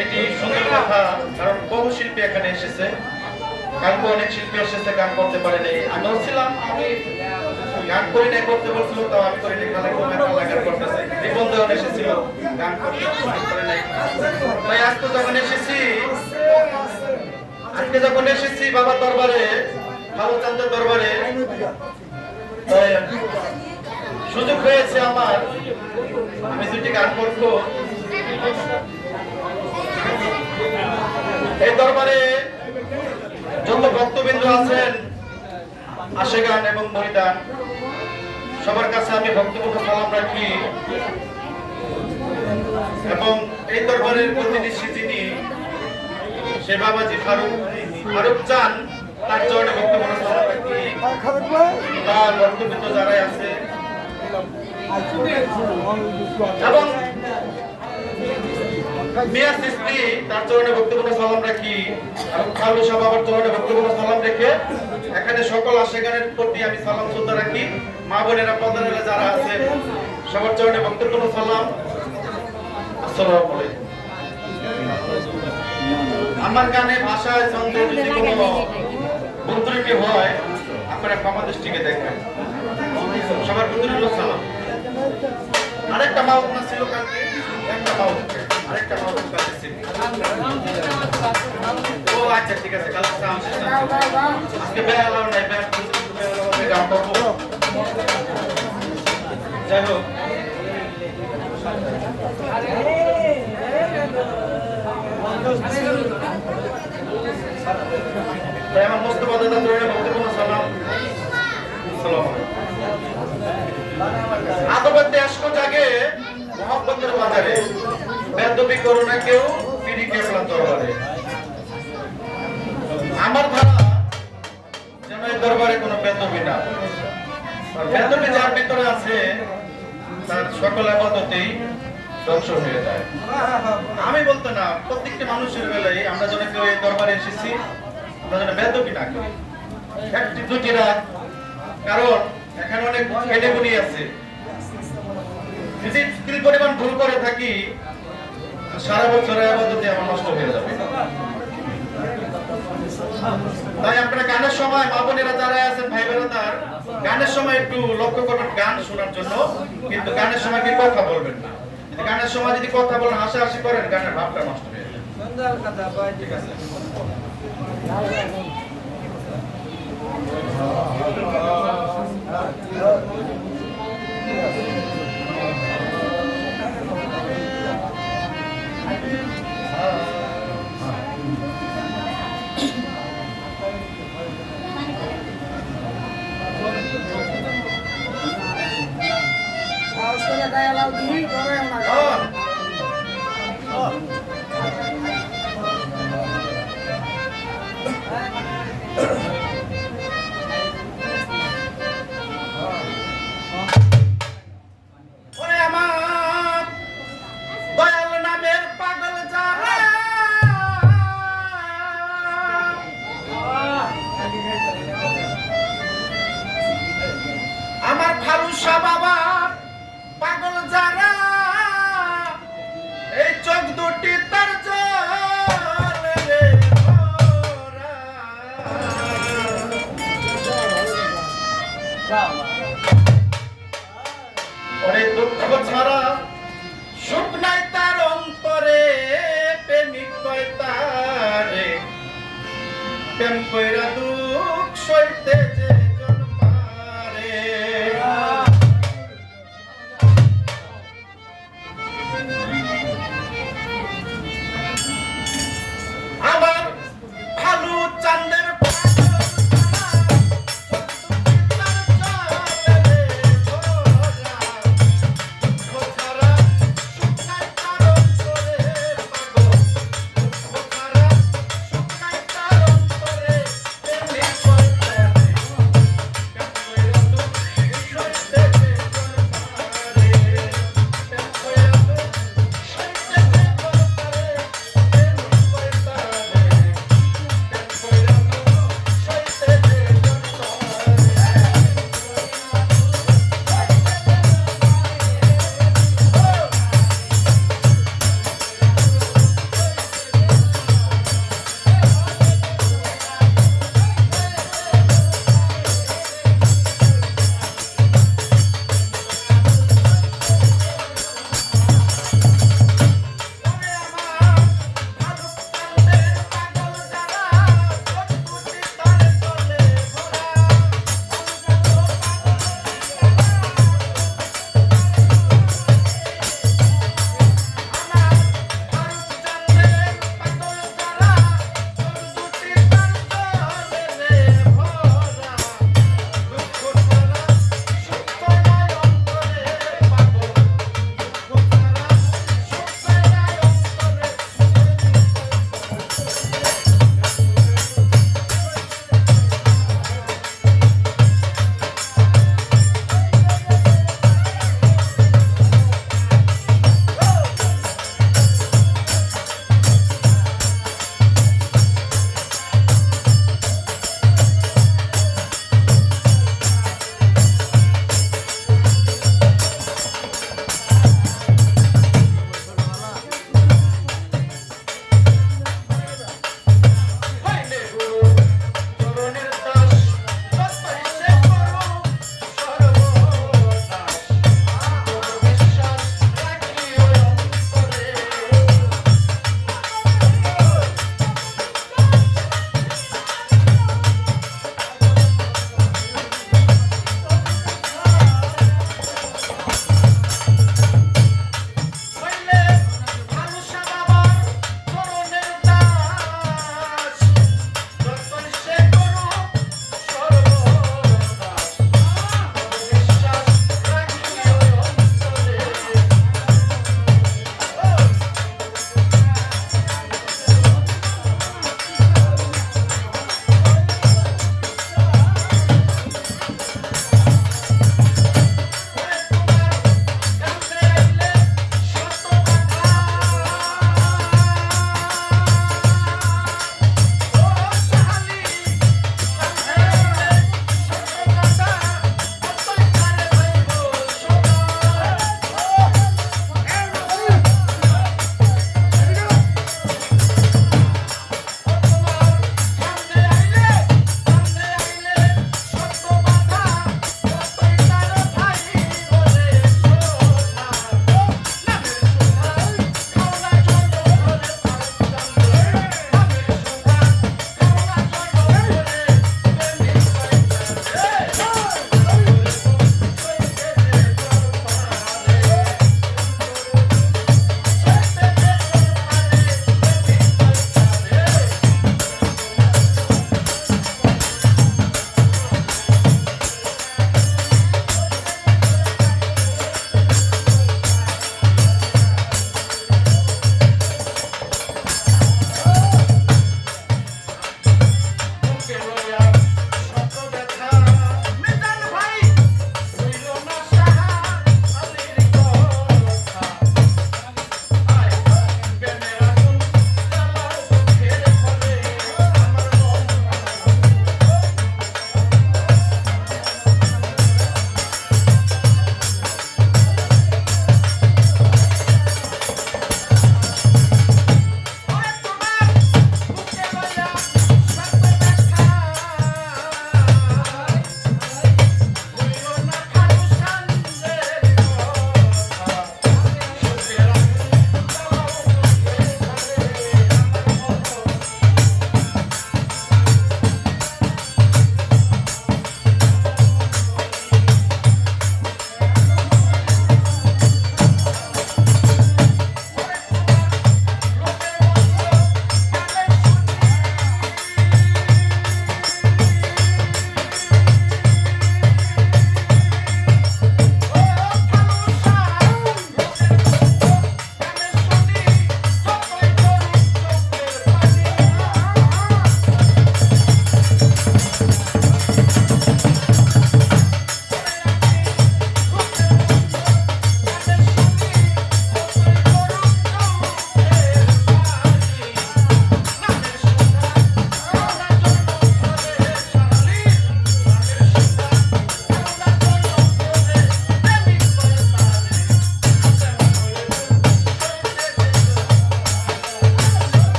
এটি সুন্দর কথা, কারণ বহু শিল্পী এখানে এসেছে। কালকে অনেক শিল্পী এসেছে, গান করতে পারেনি আমি ছিলাম আমি গান করি নাই, করতে বলছিল তো আমি করি নাই, খালা কোনো একটা গান করতেছে। রিপন দেওয়ান এসেছিল, গান করতে গান করে নাই। তাই আজকে যখন এসেছি, আজকে যখন এসেছি বাবার দরবারে ভালো চান্দের দরবারে সুযোগ হয়েছে আমার। আমি দুটি গান করব। এই দরবারে যত ভক্তবিন্দু আছেন, আশেগান এবং মহিদান সবার কাছে আমি ভক্তপূর্ণ সালাম রাখি। এবং এই দরবারের প্রতিনিধি যিনি সে বাবাজি ফারুক ফারুক চান, তার চরণে ভক্তপূর্ণ সালাম রাখি। তার ভক্তবৃন্দ যারাই আছে। এবং মিয়া সৃষ্টি তার চরণে সালাম রাখি। এবং আমার চরণে সালাম রেখে এখানে সকল প্রতি আমি সালাম শ্রদ্ধা রাখি। মা বোনেরা যারা সবার চরণে সালাম। আমার গানে ভাষায় ছন্দে যদি কোনো হয়, আপনারা ক্ষমা দৃষ্টিকে দেখবেন। সবার রইল সালাম। আরেকটা মাউথ ছিল কালকে, একটা মাউথ ও আচ্ছা ঠিক আছে ছিল। আজকে নাই বেয়ালাও গান করব। যাই হোক। আমার মোস্তফা দাদা তরুণে বক্তব্য সালাম সালাম আদবের দেশকো জাগে মোহাম্মতের বাজারে। বেদবি কেউ কেবলা দরবারে আমার ধারা যেন এই দরবারে কোনো বেদবি না। বেদবি যার ভিতরে আছে, তার সকল আবাদতেই ধ্বংস হয়ে যায়। আমি বলতে না, প্রত্যেকটি মানুষের বেলায় আমরা যেন কেউ এই দরবারে এসেছি, আমরা যেন বেদবি না করি। একটি দুটি রাত, কারণ এখানে অনেক ক্যাটেগরি আছে। যদি পরিমাণ ভুল করে থাকি সারা বছর নষ্ট হয়ে যাবে। তাই আপনারা গানের সময় মা বোনেরা যারা আছেন ভাই বোনেরা গানের সময় একটু লক্ষ্য করবেন গান শোনার জন্য, কিন্তু গানের সময় কি কথা বলবেন না। গানের সময় যদি কথা বলেন, হাসাহাসি করেন, গানের ভাবটা নষ্ট হয়ে যাবে। ঠিক আছে। অনেক দুঃখ ছাড়া সুখ নাই তার অন্তরে, প্রেমিক কয় তারে। সইতে যে জন পারে। আবার ভালো চান্দ